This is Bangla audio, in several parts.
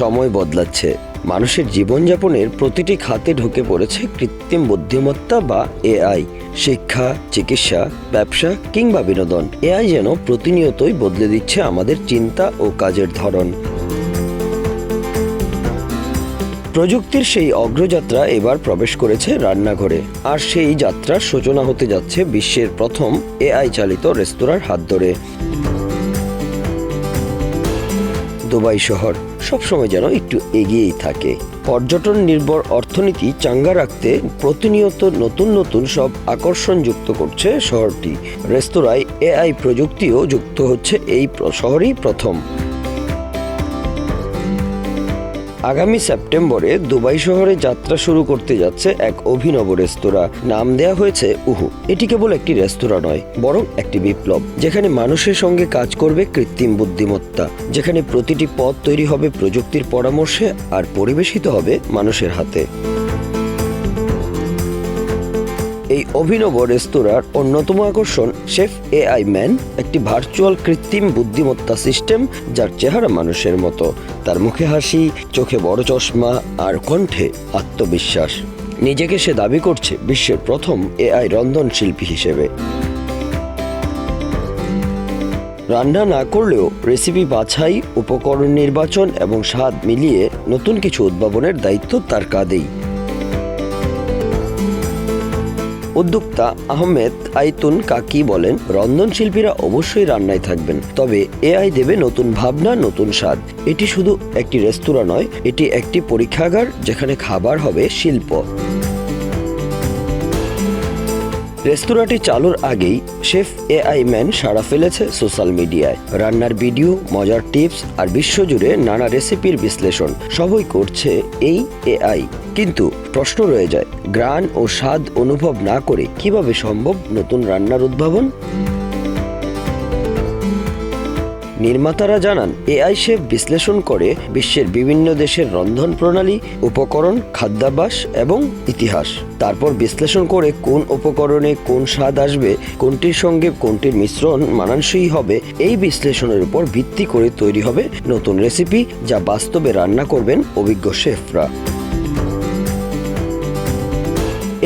সময় বদলাচ্ছে। মানুষের জীবনযাপনের প্রতিটি খাতে ঢুকে পড়েছে কৃত্রিম বুদ্ধিমত্তা বা এআই, শিক্ষা, চিকিৎসা, ব্যবসা কিংবা বিনোদন। এআই যেন প্রতিনিয়তই বদলে দিচ্ছে আমাদের চিন্তা ও কাজের ধরন। প্রযুক্তির সেই অগ্রযাত্রা এবার প্রবেশ করেছে রান্নাঘরে। আর সেই যাত্রার সূচনা হতে যাচ্ছে বিশ্বের প্রথম এআই চালিত রেস্তোরাঁর হাত ধরে। দুবাই শহর সবসময় যেন একটু এগিয়েই থাকে। পর্যটন নির্ভর অর্থনীতি চাঙ্গা রাখতে প্রতিনিয়ত নতুন নতুন সব আকর্ষণ যুক্ত করছে শহরটি। রেস্তোরাঁয় এআই প্রযুক্তিও যুক্ত হচ্ছে এই শহরই প্রথম। আগামী সেপ্টেম্বরে দুবাই শহরে যাত্রা শুরু করতে যাচ্ছে এক অভিনব রেস্তোরাঁ। নাম দেয়া হয়েছে উহু। এটি কেবল একটি রেস্তোরাঁ নয়, বরং একটি বিপ্লব, যেখানে মানুষের সঙ্গে কাজ করবে কৃত্রিম বুদ্ধিমত্তা, যেখানে প্রতিটি পদ তৈরি হবে প্রযুক্তির পরামর্শে আর পরিবেশিত হবে মানুষের হাতে। এই অভিনব রেস্তোরাঁর অন্যতম আকর্ষণ শেফ এআই ম্যান, একটি ভার্চুয়াল কৃত্রিম বুদ্ধিমত্তা সিস্টেম যার চেহারা মানুষের মতো। তার মুখে হাসি, চোখে বড় চশমা আর কণ্ঠে আত্মবিশ্বাস। নিজেকে সে দাবি করছে বিশ্বের প্রথম এআই রন্ধন শিল্পী হিসেবে। রান্না না করলেও রেসিপি বাছাই, উপকরণ নির্বাচন এবং স্বাদ মিলিয়ে নতুন কিছু উদ্ভাবনের দায়িত্ব তার কাঁধেই। উদ্যোক্তা আহমেদ আইতুন কাকি বলেন রন্ধনশিল্পীরা অবশ্যই রান্নায় থাকবেন, তবে এআই দেবে নতুন ভাবনা, নতুন স্বাদ। এটি শুধু একটি রেস্তোরাঁ নয়, এটি একটি পরীক্ষাগার যেখানে খাবার হবে শিল্প। রেস্তোরাঁটি চালুর আগেই শেফ এআই ম্যান সাড়া ফেলেছে সোশ্যাল মিডিয়ায়। রান্নার ভিডিও, মজার টিপস আর বিশ্বজুড়ে নানা রেসিপির বিশ্লেষণ সবই করছে এই এআই। কিন্তু প্রশ্ন রয়ে যায় গ্রান ও স্বাদ অনুভব না করে কীভাবে সম্ভব নতুন রান্নার উদ্ভাবন? নির্মাতারা জানান, এআই শেফ বিশ্লেষণ করে বিশ্বের বিভিন্ন দেশের রন্ধন প্রণালী, উপকরণ, খাদ্যাভ্যাস এবং ইতিহাস। তারপর বিশ্লেষণ করে কোন উপকরণে কোন স্বাদ আসবে, কোনটির সঙ্গে কোনটির মিশ্রণ মানানসই হবে, এই বিশ্লেষণের উপর ভিত্তি করে তৈরি হবে নতুন রেসিপি যা বাস্তবে রান্না করবেন অভিজ্ঞ শেফরা।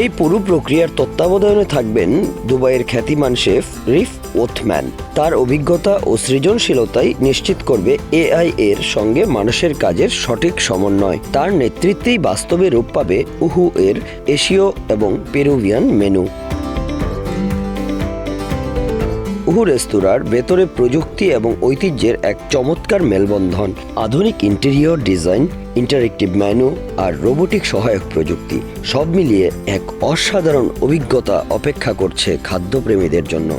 এই পুরো প্রক্রিয়ার তত্ত্বাবধানে থাকবেন দুবাইয়ের খ্যাতিমান শেফ রিফ ওথম্যান। তার অভিজ্ঞতা ও সৃজনশীলতাই নিশ্চিত করবে এআই এর সঙ্গে মানুষের কাজের সঠিক সমন্বয়। তার নেতৃত্বেই বাস্তবে রূপ পাবে উহু এর এশীয় এবং পেরুভিয়ান মেনু। উহু রেস্তোরাঁর ভেতরে প্রযুক্তি এবং ঐতিহ্যের এক চমৎকার মেলবন্ধন, আধুনিক ইন্টেরিয়র ডিজাইন, ইন্টারেক্টিভ মেনু আর রোবোটিক সহায়ক প্রযুক্তি, সব মিলিয়ে এক অসাধারণ অভিজ্ঞতা অপেক্ষা করছে খাদ্যপ্রেমীদের জন্য।